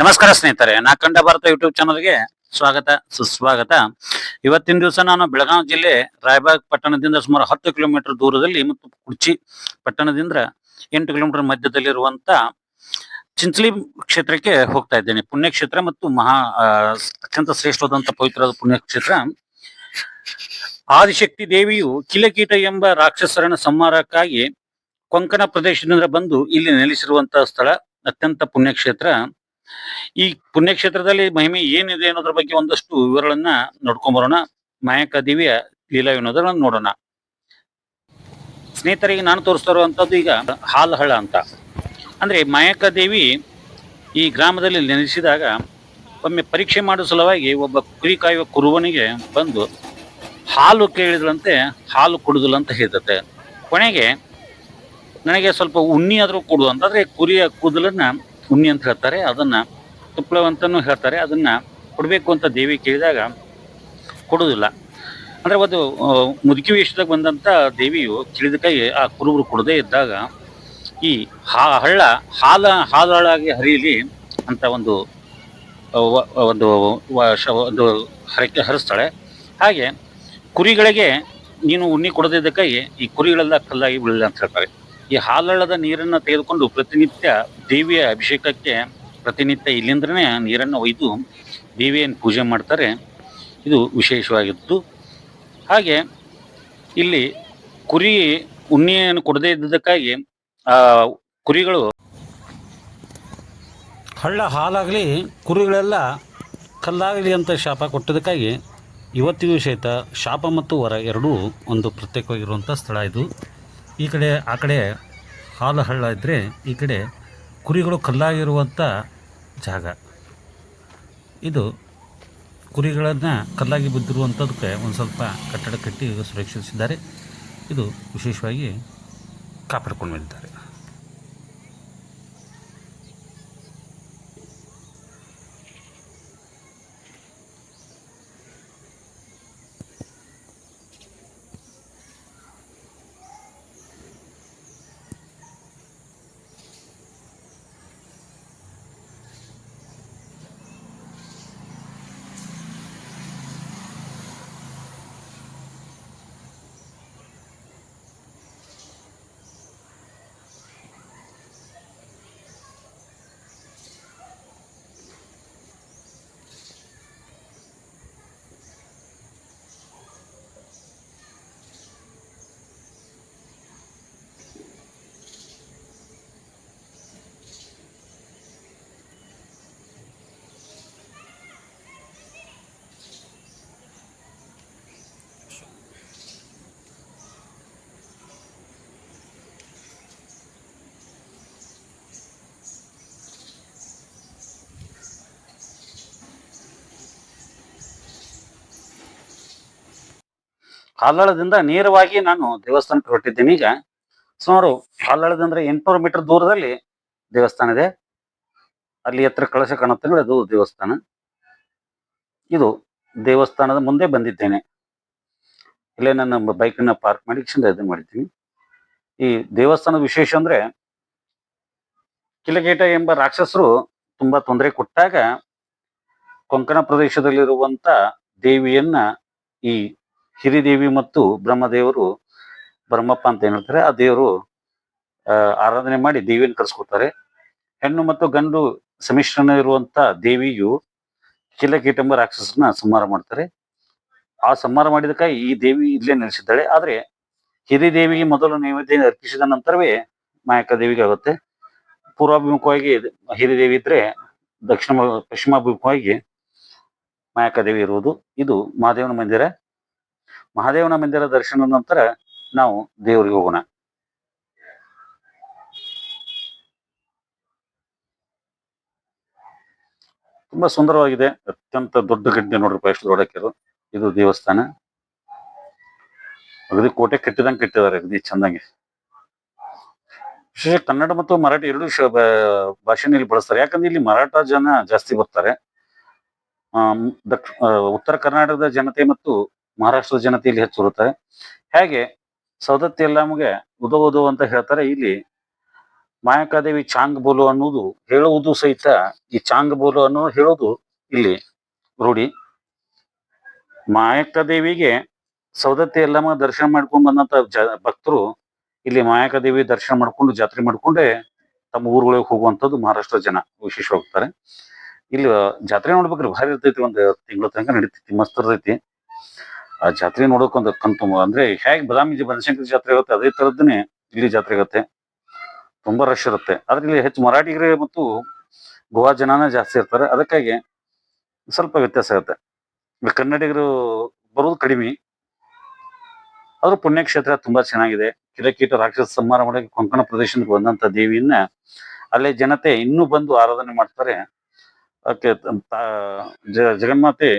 ನಮಸ್ಕಾರ ಸ್ನೇಹಿತರೆ ನಾಕಂಡ ಭಾರತ ಯೂಟ್ಯೂಬ್ ಚಾನಲ್ಗೆ ಸ್ವಾಗತ, ಸುಸ್ವಾಗತ. ಇವತ್ತಿನ ದಿವಸ ನಾನು ಬೆಳಗಾವಿ ಜಿಲ್ಲೆ ರಾಯಬಾಗ್ ಪಟ್ಟಣದಿಂದ ಸುಮಾರು ಹತ್ತು ಕಿಲೋಮೀಟರ್ ದೂರದಲ್ಲಿ ಮತ್ತು ಕುರ್ಚಿ ಪಟ್ಟಣದಿಂದ ಎಂಟು ಕಿಲೋಮೀಟರ್ ಮಧ್ಯದಲ್ಲಿರುವಂತ ಚಿಂಚಲಿ ಕ್ಷೇತ್ರಕ್ಕೆ ಹೋಗ್ತಾ ಇದ್ದೇನೆ. ಪುಣ್ಯಕ್ಷೇತ್ರ ಮತ್ತು ಮಹಾ ಅತ್ಯಂತ ಶ್ರೇಷ್ಠವಾದಂತಹ ಪವಿತ್ರವಾದ ಪುಣ್ಯಕ್ಷೇತ್ರ. ಆದಿಶಕ್ತಿ ದೇವಿಯು ಕಿಲಕೀಟ ಎಂಬ ರಾಕ್ಷಸರನ ಸಂಹಾರಕ್ಕಾಗಿ ಕೊಂಕಣ ಪ್ರದೇಶದಿಂದ ಬಂದು ಇಲ್ಲಿ ನೆಲೆಸಿರುವಂತಹ ಸ್ಥಳ, ಅತ್ಯಂತ ಪುಣ್ಯಕ್ಷೇತ್ರ. ಈ ಪುಣ್ಯಕ್ಷೇತ್ರದಲ್ಲಿ ಮಹಿಮೆ ಏನಿದೆ ಅನ್ನೋದ್ರ ಬಗ್ಗೆ ಒಂದಷ್ಟು ವಿವರಗಳನ್ನ ನೋಡ್ಕೊಂಡ್ ಬರೋಣ. ಮಾಯಕ ದೇವಿಯ ಲೀಲಾ ವಿನೋದಗಳನ್ನ ನೋಡೋಣ. ಸ್ನೇಹಿತರಿಗೆ ನಾನು ತೋರಿಸ್ತಾ ಇರುವಂತದ್ದು ಈಗ ಹಾಲಹಳ ಅಂತ. ಅಂದ್ರೆ ಮಾಯಕ ದೇವಿ ಈ ಗ್ರಾಮದಲ್ಲಿ ನೆನೆಸಿದಾಗ ಒಮ್ಮೆ ಪರೀಕ್ಷೆ ಮಾಡೋ ಸಲುವಾಗಿ ಒಬ್ಬ ಕುರಿ ಕಾಯುವ ಕುರುವನಿಗೆ ಬಂದು ಹಾಲು ಕೇಳಿದ್ರಂತೆ ಹಾಲು ಕುಡುದಿಲ್ಲ ಅಂತ ಹೇಳ್ತತೆ. ಕೊನೆಗೆ ನನಗೆ ಸ್ವಲ್ಪ ಉಣ್ಣಿ ಆದರೂ ಕೊಡು ಅಂತ ಅಂದ್ರೆ ಕುರಿಯ ಕೂದಲನ್ನ ಉಣ್ಣಿ ಅಂತ ಹೇಳ್ತಾರೆ, ಅದನ್ನ ತುಪ್ಪಳವಂತನೂ ಹೇಳ್ತಾರೆ, ಅದನ್ನ ಕೊಡಬೇಕು ಅಂತ ದೇವಿ ಕೇಳಿದಾಗ ಕೊಡೋದಿಲ್ಲ ಅಂದ್ರೆ ಒಂದು ಮುದುಕಿ ವೇಷದಾಗ ಬಂದಂತ ದೇವಿಯು ಕೇಳಿದ ಕೈ ಆ ಕುರುಬರು ಕೊಡದೇ ಇದ್ದಾಗ ಈ ಹಾ, ಹಳ್ಳ, ಹಾಲ ಹಾಲಾಗಿ ಹರಿಯಲಿ ಅಂತ ಒಂದು ಒಂದು ಒಂದು ಹರಕೆ ಹರಿಸ್ತಾಳೆ. ಹಾಗೆ ಕುರಿಗಳಿಗೆ ನೀನು ಉಣ್ಣಿ ಕೊಡದಿದ್ದಕ್ಕಾಗಿ ಈ ಕುರಿಗಳೆಲ್ಲ ಕಲ್ಲಾಗಿ ಬೀಳಲಿ ಅಂತ ಹೇಳ್ತಾರೆ. ಈ ಹಾಲಳದ ನೀರನ್ನು ತೆಗೆದುಕೊಂಡು ಪ್ರತಿನಿತ್ಯ ದೇವಿಯ ಅಭಿಷೇಕಕ್ಕೆ ಪ್ರತಿನಿತ್ಯ ಇಲ್ಲಿಂದನೇ ನೀರನ್ನು ಒಯ್ದು ದೇವಿಯನ್ನು ಪೂಜೆ ಮಾಡ್ತಾರೆ. ಇದು ವಿಶೇಷವಾಗಿತ್ತು ಹಾಗೆ ಇಲ್ಲಿ ಕುರಿ ಉಣ್ಣಿಯನ್ನು ಕೊಡದೇ ಇದ್ದದಕ್ಕಾಗಿ ಕುರಿಗಳು ಹಳ್ಳ ಹಾಲಾಗಲಿ ಕುರಿಗಳೆಲ್ಲ ಕಲ್ಲಾಗಲಿ ಅಂತ ಶಾಪ ಕೊಟ್ಟದಕ್ಕಾಗಿ ಇವತ್ತಿಗೂ ಸಹಿತ ಶಾಪ ಮತ್ತು ವರ ಎರಡೂ ಒಂದು ಪ್ರತ್ಯೇಕವಾಗಿರುವಂಥ ಸ್ಥಳ ಇದು. ಈ ಕಡೆ, ಆ ಕಡೆ ಹಾಲು ಹಳ್ಳ ಇದ್ದರೆ ಈ ಕಡೆ ಕುರಿಗಳು ಕಲ್ಲಾಗಿರುವಂಥ ಜಾಗ. ಇದು ಕುರಿಗಳನ್ನು ಕಲ್ಲಾಗಿ ಬಿದ್ದಿರುವಂಥದ್ದಕ್ಕೆ ಒಂದು ಸ್ವಲ್ಪ ಕಟ್ಟಡ ಕಟ್ಟಿ ಸುರಕ್ಷಿಸಿದ್ದಾರೆ. ಇದು ವಿಶೇಷವಾಗಿ ಕಾಪಾಡ್ಕೊಂಡು ಬಂದಿದ್ದಾರೆ. ಹಾಲಳದಿಂದ ನೇರವಾಗಿ ನಾನು ದೇವಸ್ಥಾನಕ್ಕೆ ಹೊರಟಿದ್ದೀನಿ. ಈಗ ಸುಮಾರು ಹಾಲಳದಿಂದ ಎಂಟುನೂರು ಮೀಟರ್ ದೂರದಲ್ಲಿ ದೇವಸ್ಥಾನ ಇದೆ. ಅಲ್ಲಿ ಹತ್ರ ಕಳಶ ಕಾಣುತ್ತೆ ಅದು ದೇವಸ್ಥಾನ. ಇದು ದೇವಸ್ಥಾನದ ಮುಂದೆ ಬಂದಿದ್ದೇನೆ. ಇಲ್ಲೇ ನನ್ನ ಬೈಕನ್ನ ಪಾರ್ಕ್ ಮಾಡಿ ಇದು ಮಾಡಿದ್ದೀನಿ. ಈ ದೇವಸ್ಥಾನದ ವಿಶೇಷ ಅಂದ್ರೆ ಕಿಲಗೇಟ ಎಂಬ ರಾಕ್ಷಸರು ತುಂಬಾ ತೊಂದರೆ ಕೊಟ್ಟಾಗ ಕೊಂಕಣ ಪ್ರದೇಶದಲ್ಲಿರುವಂತ ದೇವಿಯನ್ನ ಈ ಹಿರಿದೇವಿ ಮತ್ತು ಬ್ರಹ್ಮದೇವರು ಬ್ರಹ್ಮಪ್ಪ ಅಂತ ಏನ್ ಹೇಳ್ತಾರೆ, ಆ ದೇವರು ಆರಾಧನೆ ಮಾಡಿ ದೇವಿಯನ್ನು ಕರೆಸ್ಕೊತಾರೆ ಹೆಣ್ಣು ಮತ್ತು ಗಂಡು ಸಮಿಶ್ರಣ ಇರುವಂತ ದೇವಿಯು ಕಿಲಕೀಟ ಎಂಬ ರಾಕ್ಷಸನ ಸಂಹಾರ ಮಾಡ್ತಾರೆ. ಆ ಸಂಹಾರ ಮಾಡಿದಕ್ಕೆ ಈ ದೇವಿ ಇಲ್ಲೇ ನೆಲೆಸಿದ್ದಾಳೆ. ಆದ್ರೆ ಹಿರಿದೇವಿಗೆ ಮೊದಲು ನೈವೇದ್ಯ ಅರ್ಪಿಸಿದ ನಂತರವೇ ಮಾಯಕ ದೇವಿಗೆ ಆಗುತ್ತೆ. ಪೂರ್ವಾಭಿಮುಖವಾಗಿ ಹಿರಿದೇವಿ ಇದ್ರೆ ದಕ್ಷಿಣ, ಪಶ್ಚಿಮಾಭಿಮುಖವಾಗಿ ಮಾಯಕ ದೇವಿ ಇರುವುದು. ಇದು ಮಹಾದೇವನ ಮಂದಿರ. ಮಹಾದೇವನ ಮಂದಿರ ದರ್ಶನದ ನಂತರ ನಾವು ದೇವರಿಗೆ ಹೋಗೋಣ. ತುಂಬಾ ಸುಂದರವಾಗಿದೆ. ಅತ್ಯಂತ ದೊಡ್ಡ ಗಡ್ಡೆ ನೋಡ್ರಿ ಎಷ್ಟು ದೊಡ್ಡಕ್ಕಿರು ಇದು ದೇವಸ್ಥಾನ. ಅಗದಿ ಕೋಟೆ ಕಟ್ಟಿದಂಗೆ ಕಟ್ಟಿದ್ದಾರೆ ಅಗದಿ ಚಂದಂಗೆ. ವಿಶೇಷ ಕನ್ನಡ ಮತ್ತು ಮರಾಠಿ ಎರಡು ಭಾಷೆನ ಇಲ್ಲಿ ಬಳಸ್ತಾರೆ. ಯಾಕಂದ್ರೆ ಇಲ್ಲಿ ಮರಾಠ ಜನ ಜಾಸ್ತಿ ಬರ್ತಾರೆ. ದಕ್ಷ ಉತ್ತರ ಕರ್ನಾಟಕದ ಜನತೆ ಮತ್ತು ಮಹಾರಾಷ್ಟ್ರದ ಜನತೆ ಇಲ್ಲಿ ಹೆಚ್ಚು ಬರುತ್ತಾರೆ ಹೇಗೆ? ಸವದತ್ತಿ ಎಲ್ಲಮ್ಗೆ ಉದೋದು ಅಂತ ಹೇಳ್ತಾರೆ. ಇಲ್ಲಿ ಮಾಯಕಾದೇವಿ ಚಾಂಗ್ ಬೋಲು ಅನ್ನೋದು ಹೇಳುವುದು ಸಹಿತ ಈ ಚಾಂಗ್ ಬೋಲು ಅನ್ನೋ ಹೇಳೋದು ಇಲ್ಲಿ ರೂಢಿ. ಮಾಯಕಾದೇವಿಗೆ ಸೌದತ್ತಿ ಎಲ್ಲಮ್ಮ ದರ್ಶನ ಮಾಡ್ಕೊಂಡು ಬಂದಂತ ಜ ಭಕ್ತರು ಇಲ್ಲಿ ಮಾಯಕಾದೇವಿ ದರ್ಶನ ಮಾಡ್ಕೊಂಡು ಜಾತ್ರೆ ಮಾಡ್ಕೊಂಡೆ ತಮ್ಮ ಊರುಗಳಿಗೆ ಹೋಗುವಂತದ್ದು ಮಹಾರಾಷ್ಟ್ರ ಜನ ವಿಶೇಷ ಹೋಗ್ತಾರೆ ಇಲ್ಲಿ ಜಾತ್ರೆ ನೋಡ್ಬೇಕ್ರಿ, ಭಾರಿ ಇರ್ತೈತಿ. ಒಂದು ತಿಂಗಳ ತನಕ ನಡೀತೈತಿ, ಮಸ್ತ್ ಇರ್ತೈತಿ. ಆ ಜಾತ್ರೆ ನೋಡೋಕ್ ಒಂದು ಕಣ್ತುಂಬ ಅಂದ್ರೆ ಹೇಗ್ ಬದಾಮಿ ಬನಶಂಕರಿ ಜಾತ್ರೆ ಇರುತ್ತೆ, ಅದೇ ತರದ್ದನೆ ಇಲ್ಲಿ ಜಾತ್ರೆ ಇರುತ್ತೆ. ತುಂಬಾ ರಶ್ ಇರುತ್ತೆ. ಆದ್ರೆ ಇಲ್ಲಿ ಹೆಚ್ಚು ಮರಾಠಿಗರೇ ಮತ್ತು ಗೋವಾ ಜನನೇ ಜಾಸ್ತಿ ಇರ್ತಾರೆ. ಅದಕ್ಕಾಗಿ ಸ್ವಲ್ಪ ವ್ಯತ್ಯಾಸ ಇಲ್ಲಿ ಕನ್ನಡಿಗರು ಬರೋದು ಕಡಿಮೆ. ಆದ್ರೂ ಪುಣ್ಯಕ್ಷೇತ್ರ ತುಂಬಾ ಚೆನ್ನಾಗಿದೆ. ಕಿರಕೀಟ ರಾಕ್ಷಸ ಸಂಹಾರ ಮಾಡಿ ಕೊಂಕಣ ಪ್ರದೇಶಕ್ಕೆ ಬಂದಂತ ದೇವಿಯನ್ನ ಅಲ್ಲಿ ಜನತೆ ಇನ್ನೂ ಬಂದು ಆರಾಧನೆ ಮಾಡ್ತಾರೆ. ಅದಕ್ಕೆ ಜಗನ್ಮಾತೆ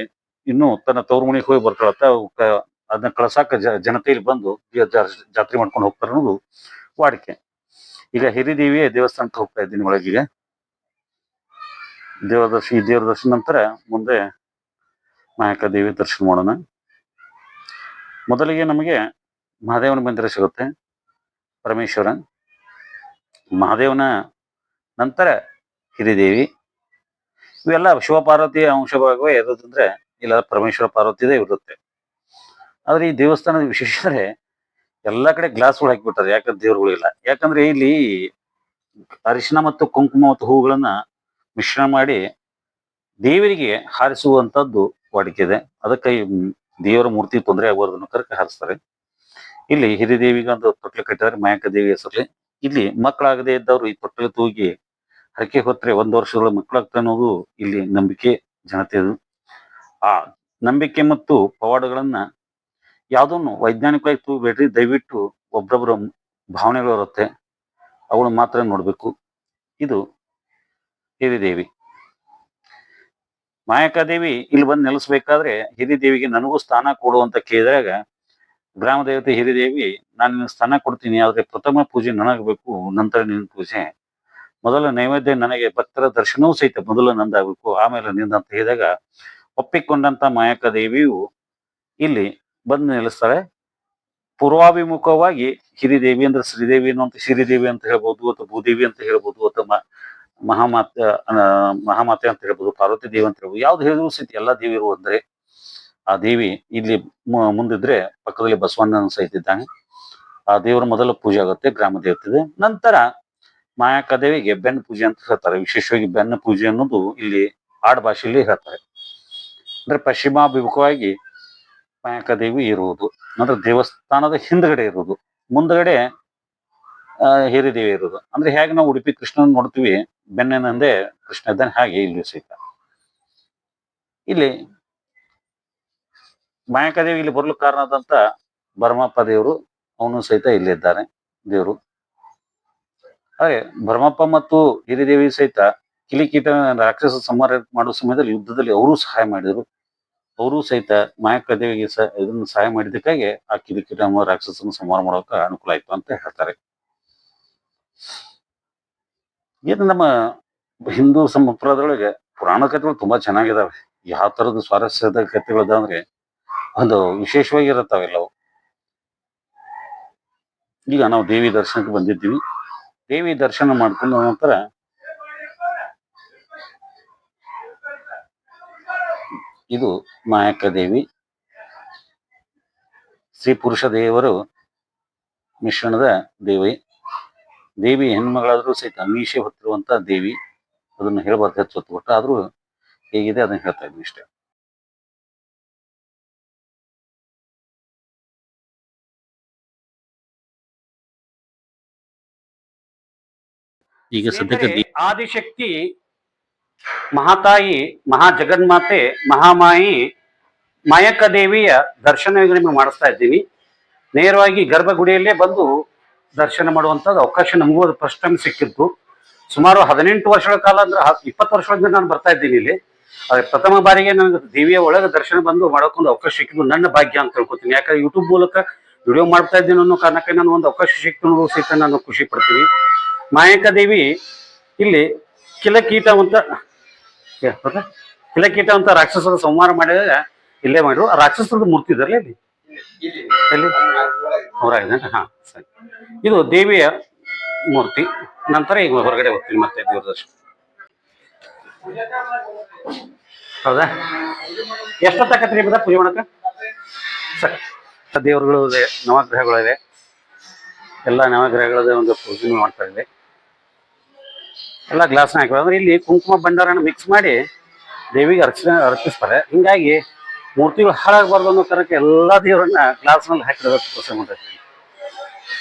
ಇನ್ನು ತನ್ನ ತವ್ರ ಮನೆಗೆ ಹೋಗಿ ಬರ್ಕೊಳತ್ತ ಅದನ್ನ ಕಳಸಾಕ ಜನತೆಯಲ್ಲಿ ಬಂದು ಜಾತ್ರೆ ಮಾಡ್ಕೊಂಡು ಹೋಗ್ತಾರ ಅನ್ನೋದು ವಾಡಿಕೆ. ಈಗ ಹಿರಿದೇವಿಯ ದೇವಸ್ಥಾನಕ್ಕೆ ಹೋಗ್ತಾ ಇದ್ದೀನಿ ಒಳಗೀಗ. ದೇವರ ದರ್ಶನ ಈ ದೇವರ ದರ್ಶನ ನಂತರ ಮುಂದೆ ಮಾಯಕ ದೇವಿ ದರ್ಶನ ಮಾಡೋಣ. ಮೊದಲಿಗೆ ನಮಗೆ ಮಹಾದೇವನ ಮಂದಿರ ಸಿಗುತ್ತೆ, ಪರಮೇಶ್ವರ. ಮಹಾದೇವನ ನಂತರ ಹಿರಿದೇವಿ. ಇವೆಲ್ಲ ಶಿವಪಾರ್ವತಿಯ ಅಂಶಭಾಗವೇ ಇರೋದಂದ್ರೆ ಇಲ್ಲ ಪರಮೇಶ್ವರ ಪಾರ್ವತಿದೇ ಇರುತ್ತೆ ಆದ್ರೆ ಈ ದೇವಸ್ಥಾನದ ವಿಶೇಷ ಎಲ್ಲಾ ಕಡೆ ಗ್ಲಾಸ್ಗಳು ಹಾಕಿಬಿಟ್ಟಾರೆ, ಯಾಕಂದ್ರೆ ದೇವ್ರುಗಳಿಲ್ಲ ಯಾಕಂದ್ರೆ ಇಲ್ಲಿ ಅರಿಶಿನ ಮತ್ತು ಕುಂಕುಮ ಮತ್ತು ಹೂಗಳನ್ನ ಮಿಶ್ರಣ ಮಾಡಿ ದೇವರಿಗೆ ಹಾರಿಸುವಂತದ್ದು ವಾಡಿಕೆ ಇದೆ. ಅದಕ್ಕೆ ದೇವರ ಮೂರ್ತಿ ತೊಂದರೆ ಆಗುವುದನ್ನು ಅನ್ನೋ ಕರಕ ಹಾರಿಸ್ತಾರೆ. ಇಲ್ಲಿ ಹಿರಿದೇವಿಗೆ ಒಂದು ತೊಟ್ಲು ಕಟ್ಟಿದ್ದಾರೆ, ಮಾಯಕ ದೇವಿ ಹೆಸರಲ್ಲಿ. ಇಲ್ಲಿ ಮಕ್ಕಳಾಗದೇ ಇದ್ದವರು ಈ ತೊಟ್ಟಲು ತೂಗಿ ಹರಕೆ ಹೊತ್ತರೆ ಒಂದು ವರ್ಷದೊಳಗೆ ಮಕ್ಕಳಾಗ್ತಾ ಅನ್ನೋದು ಇಲ್ಲಿ ನಂಬಿಕೆ, ಜನತೆದು. ಆ ನಂಬಿಕೆ ಮತ್ತು ಪವಾಡಗಳನ್ನ ಯಾವುದನ್ನು ವೈಜ್ಞಾನಿಕವಾಗಿ ತೂಬೇಡ್ರಿ ದಯವಿಟ್ಟು ಒಬ್ಬೊಬ್ಬರ ಭಾವನೆಗಳು ಇರುತ್ತೆ ಅವಳು ಮಾತ್ರ ನೋಡಬೇಕು. ಇದು ಹಿರಿದೇವಿ ಮಾಯಕಾದೇವಿ ಇಲ್ಲಿ ಬಂದು ನೆಲೆಸ್ಬೇಕಾದ್ರೆ ಹಿರಿದೇವಿಗೆ ನನಗೂ ಸ್ಥಾನ ಕೊಡು ಅಂತ ಕೇಳಿದಾಗ, ಗ್ರಾಮ ದೇವತೆ ಹಿರಿದೇವಿ ನಾನು ನಿನ್ನ ಸ್ಥಾನ ಕೊಡ್ತೀನಿ, ಆದ್ರೆ ಪ್ರಥಮ ಪೂಜೆ ನನಗಬೇಕು ನಂತರ ನಿನ್ನ ಪೂಜೆ. ಮೊದಲ ನೈವೇದ್ಯ ನನಗೆ ಭಕ್ತರ ದರ್ಶನವೂ ಸಹಿತ ಮೊದಲು ನಂದಾಗಬೇಕು, ಆಮೇಲೆ ನಿಂದ ಅಂತ ಹೇಳಿದಾಗ ಒಪ್ಪಿಕೊಂಡಂತ ಮಾಯಕ ದೇವಿಯು ಇಲ್ಲಿ ಬಂದು ನಿಲ್ಲಿಸ್ತಾಳೆ ಪೂರ್ವಾಭಿಮುಖವಾಗಿ ಹಿರಿದೇವಿ ಅಂದ್ರೆ ಶ್ರೀದೇವಿ ಶ್ರೀ ಶ್ರೀದೇವಿ ಅಂತ ಹೇಳ್ಬೋದು ಅಥವಾ ಭೂದೇವಿ ಅಂತ ಹೇಳ್ಬೋದು ಅಥವಾ ಮಹಾಮಾತ ಮಹಾಮಾತೆ ಅಂತ ಹೇಳ್ಬೋದು, ಪಾರ್ವತಿ ದೇವಿ ಅಂತ ಹೇಳ್ಬೋದು, ಯಾವ್ದು ಹೇಳಿದ್ರು ಸಹಿತ ಎಲ್ಲಾ ದೇವಿರು ಅಂದ್ರೆ ಆ ದೇವಿ ಇಲ್ಲಿ ಮುಂದಿದ್ರೆ ಪಕ್ಕದಲ್ಲಿ ಬಸವಣ್ಣನ ಸಹಿತ ಇದ್ದಾನೆ. ಆ ದೇವರ ಮೊದಲ ಪೂಜೆ ಆಗುತ್ತೆ, ಗ್ರಾಮ ದೇವತೆ ನಂತರ ಮಾಯಕ ದೇವಿಗೆ ಬೆನ್ನು ಪೂಜೆ ಅಂತ ಹೇಳ್ತಾರೆ. ವಿಶೇಷವಾಗಿ ಬೆನ್ನ ಪೂಜೆ ಅನ್ನೋದು ಇಲ್ಲಿ ಆಡ್ ಭಾಷೆಯಲ್ಲಿ ಹೇಳ್ತಾರೆ. ಅಂದ್ರೆ ಪಶ್ಚಿಮಾಭಿಮುಖವಾಗಿ ಮಾಯಕ ದೇವಿ ಇರುವುದು. ಅಂದ್ರೆ ದೇವಸ್ಥಾನದ ಹಿಂದ್ಗಡೆ ಇರುವುದು. ಮುಂದ್ಗಡೆ ಹಿರಿದೇವಿ ಇರುವುದು. ಅಂದ್ರೆ ಹೇಗೆ ನಾವು ಉಡುಪಿ ಕೃಷ್ಣನ ನೋಡ್ತೀವಿ ಬೆನ್ನೆನಂದೆ ಕೃಷ್ಣ ಇದ್ದಾನೆ, ಹಾಗೆ ಇಲ್ಲಿ ಸಹಿತ ಇಲ್ಲಿ ಮಾಯಕದೇವಿ ಇಲ್ಲಿ ಬರಲು ಕಾರಣದಂತ ಭರಮಪ್ಪ ದೇವರು, ಅವನು ಸಹಿತ ಇಲ್ಲಿದ್ದಾರೆ ದೇವರು. ಹಾಗೆ ಭರಮಪ್ಪ ಮತ್ತು ಹಿರಿದೇವಿ ಸಹಿತ ಕಿಲಿಕೀಟ ರಾಕ್ಷಸ ಸಂಹಾರ ಮಾಡೋ ಸಮಯದಲ್ಲಿ ಯುದ್ಧದಲ್ಲಿ ಅವರು ಸಹಾಯ ಮಾಡಿದರು. ಅವರು ಸಹಿತ ಮಾಯಕ ದೇವಿಗೆ ಸ, ಇದನ್ನು ಸಹಾಯ ಮಾಡಿದ್ದಕ್ಕಾಗಿ ಆ ಕಿರಿಕಿರಿ ಅನ್ನೋ ರಾಕ್ಷಸನ ಸಂಹಾರ ಮಾಡೋಕೆ ಅನುಕೂಲ ಆಯ್ತು ಅಂತ ಹೇಳ್ತಾರೆ. ಇದು ನಮ್ಮ ಹಿಂದೂ ಸಂಪ್ರದಾಯದೊಳಗೆ ಪುರಾಣ ಕಥೆಗಳು ತುಂಬಾ ಚೆನ್ನಾಗಿದಾವೆ. ಯಾವ ತರದ ಸ್ವಾರಸ್ಯದ ಕಥೆಗಳಿದಾವಂದ್ರೆ ಒಂದು ವಿಶೇಷವಾಗಿರುತ್ತಾವೆಲ್ಲವು ಈಗ ನಾವು ದೇವಿ ದರ್ಶನಕ್ಕೆ ಬಂದಿದ್ದೀವಿ. ದೇವಿ ದರ್ಶನ ಮಾಡ್ಕೊಂಡ ನಂತರ ಇದು ಮಾಯಕ ದೇವಿ ಶ್ರೀ ಪುರುಷ ದೇವರು ಮಿಶ್ರಣದ ದೇವಿ. ದೇವಿ ಹೆಣ್ಮಗಳಾದ್ರೂ ಸಹಿತ ಮೀಸೆ ಹೊತ್ತಿರುವಂತ ದೇವಿ. ಅದನ್ನು ಹೇಳ್ಬಾರ್ದು ಹೆಚ್ಚು ಹೊತ್ತು ಕೊಟ್ಟು ಆದ್ರೂ ಹೇಗಿದೆ ಅದನ್ನ ಹೇಳ್ತಾ ಇದ್ವಿ ಇಷ್ಟೇ ಈಗ ಸದ್ಯಕ್ಕೆ ಆದಿಶಕ್ತಿ ಮಹಾತಾಯಿ ಮಹಾ ಜಗನ್ಮಾತೆ ಮಹಾಮಾಯಿ ಮಾಯಕ ದೇವಿಯ ದರ್ಶನ ನಿಮಗೆ ಮಾಡಿಸ್ತಾ ಇದ್ದೀನಿ. ನೇರವಾಗಿ ಗರ್ಭಗುಡಿಯಲ್ಲೇ ಬಂದು ದರ್ಶನ ಮಾಡುವಂಥದ್ದು ಅವಕಾಶ ನಮಗೂ ಅದು ಫಸ್ಟ್ ಟೈಮ್ ಸಿಕ್ಕಿತ್ತು ಸುಮಾರು ಹದಿನೆಂಟು ವರ್ಷಗಳ ಕಾಲ ಅಂದ್ರೆ ಇಪ್ಪತ್ತು ವರ್ಷಗಳಿಂದ ನಾನು ಬರ್ತಾ ಇದ್ದೀನಿ ಇಲ್ಲಿ. ಆದ್ರೆ ಪ್ರಥಮ ಬಾರಿಗೆ ನನಗೆ ದೇವಿಯ ಒಳಗೆ ದರ್ಶನ ಬಂದು ಮಾಡೋಕ್ಕೊಂದು ಅವಕಾಶ ಸಿಕ್ಕಿದ್ದು ನನ್ನ ಭಾಗ್ಯ ಅಂತ ತಿಳ್ಕೊತೀನಿ. ಯಾಕಂದ್ರೆ ಯೂಟ್ಯೂಬ್ ಮೂಲಕ ವಿಡಿಯೋ ಮಾಡ್ತಾ ಇದ್ದೀನಿ ಅನ್ನೋ ಕಾರಣಕ್ಕೆ ನಾನು ಒಂದು ಅವಕಾಶ ಸಿಕ್ತು ಸಹಿತ ನಾನು ಖುಷಿ ಪಡ್ತೀನಿ. ಮಾಯಕ ದೇವಿ ಇಲ್ಲಿ ಕಿಲಕೀಟ ಅಂತ ಕಿಲಕೀಟ ಅಂತ ರಾಕ್ಷಸರ ಸಂಹಾರ ಮಾಡಿದಾಗ ಇಲ್ಲೇ ಮಾಡಿದ್ರು. ಆ ರಾಕ್ಷಸರದ ಮೂರ್ತಿ ಇದರಲ್ಲ ಇಲ್ಲಿ? ಎಲ್ಲಿ? ಅವರಾಗಿದೆ ಹಾ, ಸರಿ. ಇದು ದೇವಿಯ ಮೂರ್ತಿ. ನಂತರ ಈಗ ಹೊರಗಡೆ ಹೋಗ್ತೀನಿ ಮತ್ತೆ ದೇವ್ರ ದರ್ಶನ ಹೌದಾ ಎಷ್ಟೊತ್ತಾಕತ್ರಿ ಬದ ಪೂಜೆ ಮಾಡಕ? ಸರಿ. ದೇವರುಗಳು ಇದೆ, ನವಗ್ರಹಗಳು ಇದೆ. ಎಲ್ಲ ನವಗ್ರಹಗಳದ ಒಂದು ಪೂಜೆ ಮಾಡ್ತಾ ಇದೆ ಎಲ್ಲ ಗ್ಲಾಸ್ನ ಹಾಕಿ ಅಂದ್ರೆ ಇಲ್ಲಿ ಕುಂಕುಮ ಭಂಡಾರನ ಮಿಕ್ಸ್ ಮಾಡಿ ದೇವಿಗೆ ಅರ್ಚನೆ, ಅರ್ಪಿಸ್ತಾರೆ. ಹಿಂಗಾಗಿ ಮೂರ್ತಿಗಳು ಹಾಳಾಗಬಾರ್ದು ಅನ್ನೋ ಕಾರಣಕ್ಕೆ ಎಲ್ಲ ದೇವರನ್ನ ಗ್ಲಾಸ್ನಲ್ಲಿ ಹಾಕಿರೋದಕ್ಕೆ ಕೆಲಸ ಮಾಡ್ತಾರೆ.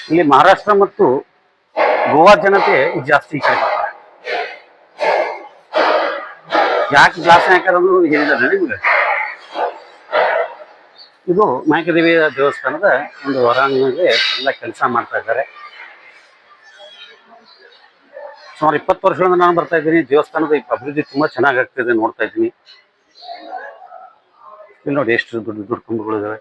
ಇಲ್ಲಿ ಮಹಾರಾಷ್ಟ್ರ ಮತ್ತು ಗೋವಾ ಜನತೆ ಜಾಸ್ತಿ ಬರ್ತಾರೆ. ಯಾಕೆ ಗ್ಲಾಸ್ನ ಹಾಕೋದು ಹೇಳಿದ್ದಾರೆ ನಿಮಗೆ. ಇದು ಮಾಯಕದೇವಿಯ ದೇವಸ್ಥಾನದ ಒಂದು ಹೊರಾಂಗಣದಲ್ಲಿ ಎಲ್ಲ ಕೆಲಸ ಮಾಡ್ತಾ ಇದ್ದಾರೆ. ಸುಮಾರು ಇಪ್ಪತ್ತು ವರ್ಷಗಳಿಂದ ನಾನು ಬರ್ತಾ ಇದ್ದೀನಿ. ದೇವಸ್ಥಾನದ ಈ ಅಭಿವೃದ್ಧಿ ತುಂಬಾ ಚೆನ್ನಾಗಿ ಆಗ್ತಿದೆ ನೋಡ್ತಾ ಇದ್ದೀನಿ. ಇಲ್ಲಿ ನೋಡಿ ಎಷ್ಟು ದೊಡ್ಡ ದೊಡ್ಡ ಕಂಬಗಳು ಇದಾವೆ.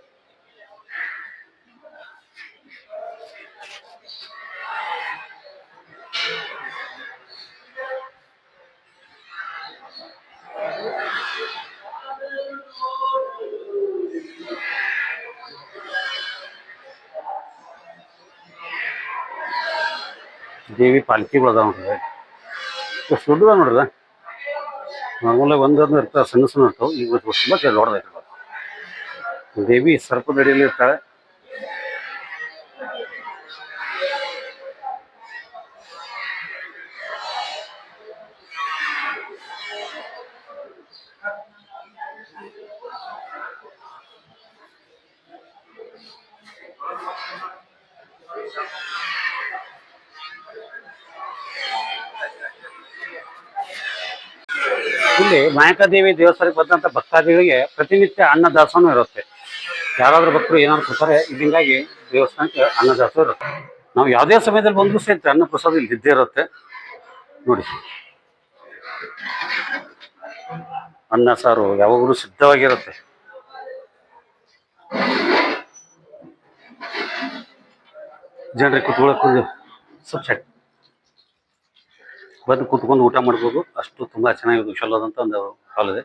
ದೇವಿ ಪಾಲ್ಕಿಗಳು ಅದಾವ ನೋಡ್ರಿ. ಎಷ್ಟು ದೊಡ್ಡದ ನೋಡ್ರಿ ಮಾಮೂಲಿ ಒಂದೊಂದು ಇರ್ತಾವೆ, ಸಣ್ಣ ಸಣ್ಣ ಇರ್ತಾವೆ. ಈಗ ತುಂಬ ದೊಡ್ಡದೈತೆ ದೇವಿ ಸರ್ಪದಡಿಯಲ್ಲಿ ಇರ್ತಾಳೆ. ಮಾಯಕಾದೇವಿ ದೇವಸ್ಥಾನಕ್ಕೆ ಬಂದಂತ ಭಕ್ತಾದಿಗಳಿಗೆ ಪ್ರತಿನಿತ್ಯ ಅನ್ನ ಇರುತ್ತೆ. ಯಾರಾದ್ರೂ ಭಕ್ತರು ಏನಾದ್ರು ಕೊಡ್ತಾರೆ, ಇದರಿಂದಾಗಿ ದೇವಸ್ಥಾನಕ್ಕೆ ಅನ್ನ ಇರುತ್ತೆ. ನಾವು ಯಾವುದೇ ಸಮಯದಲ್ಲಿ ಬಂದರೂ ಸಹಿತ ಅನ್ನ ಪ್ರಸಾದ ಇಲ್ಲಿ ಇದ್ದೇ ಇರುತ್ತೆ. ನೋಡಿ. ಅನ್ನ, ಸಾರು ಯಾವಾಗಲೂ ಸಿದ್ಧವಾಗಿರುತ್ತೆ. ಜನರಿಗೆ ಕುತ್ಕೊಳ್ಳೋಕೆ ಸ್ವಲ್ಪ ಬಂದು ಕೂತ್ಕೊಂಡು ಊಟ ಮಾಡ್ಬೋದು. ಅಷ್ಟು ತುಂಬ ಚೆನ್ನಾಗಿ ವಿಶಾಲವಾದಂಥ ಒಂದು ಹಾಲ್ ಇದೆ.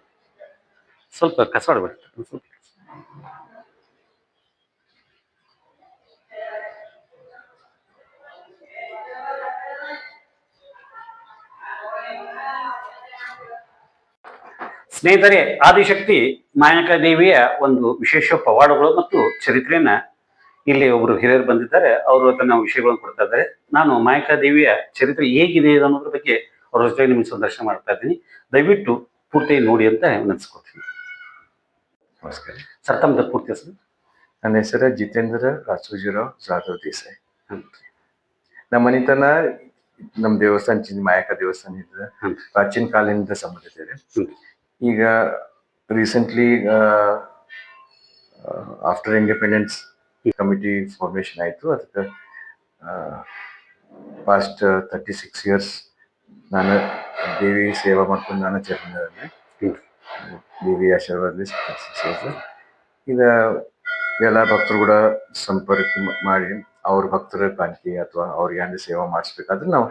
ಸ್ವಲ್ಪ ಕಸ ಸ್ವಲ್ಪ ಸ್ನೇಹಿತರೆ, ಆದಿಶಕ್ತಿ ಮಾಯಕ ದೇವಿಯ ಒಂದು ವಿಶೇಷ ಪವಾಡಗಳು ಮತ್ತು ಚರಿತ್ರೆಯನ್ನ ಇಲ್ಲಿ ಒಬ್ರು ಹಿರಿಯರು ಬಂದಿದ್ದಾರೆ ಅವರು ತನ್ನ ವಿಷಯಗಳನ್ನು ಕೊಡ್ತಾ ಇದ್ದಾರೆ. ನಾನು ಮಾಯಕಾ ದೇವಿಯ ಚರಿತ್ರೆ ಹೇಗಿದೆ ಅನ್ನೋದ್ರ ಬಗ್ಗೆ ಅವ್ರ ಜೊತೆ ನಿಮ್ಗೆ ಸಂದರ್ಶನ ಮಾಡ್ತಾ ಇದ್ದೀನಿ. ದಯವಿಟ್ಟು ಪೂರ್ತಿ ನೋಡಿ ಅಂತ ನೆನೆಸ್ಕೊಳ್ತೀನಿ ನಮಸ್ಕಾರ. ಸರ್ ತಮ್ಮದ ಪೂರ್ತಿ ಹೆಸರು? ನನ್ನ ಹೆಸರು ಜಿತೇಂದ್ರ ರಾಸೋಜಿರಾವ್ ಜಾಧವ್ ದೇಸಾಯಿ. ನಮ್ಮ ಮನೆತನ ನಮ್ಮ ದೇವಸ್ಥಾನ ಚಿನ್ನ ಮಾಯಕ ದೇವಸ್ಥಾನ ಇದೆ. ಪ್ರಾಚೀನ ಕಾಲದಿಂದ ಸಂಬಂಧ ಇದೆ. ಈಗ recently after independence committee formation ಆಯಿತು. ಅದಕ್ಕೆ ಪಾಸ್ಟ್ ತರ್ಟಿ ಸಿಕ್ಸ್ ಇಯರ್ಸ್ ನಾನು ದೇವಿ ಸೇವಾ ಮಾಡ್ಕೊಂಡು ನಾನು ಚೇರ್ಮನ್. ದೇವಿ ಆಶೀರ್ವಾದದಲ್ಲಿ ಸಿಕ್ಸ್ ಇಯರ್ಸ್ ಈಗ ಎಲ್ಲ ಭಕ್ತರು ಕೂಡ ಸಂಪರ್ಕ ಮಾಡಿ ಅವ್ರ ಭಕ್ತರ ಕಾಣಿಕೆ ಅಥವಾ ಅವ್ರಿಗೆ ಅಂದ್ರೆ ಸೇವಾ ಮಾಡಿಸ್ಬೇಕಾದ್ರೆ ನಾವು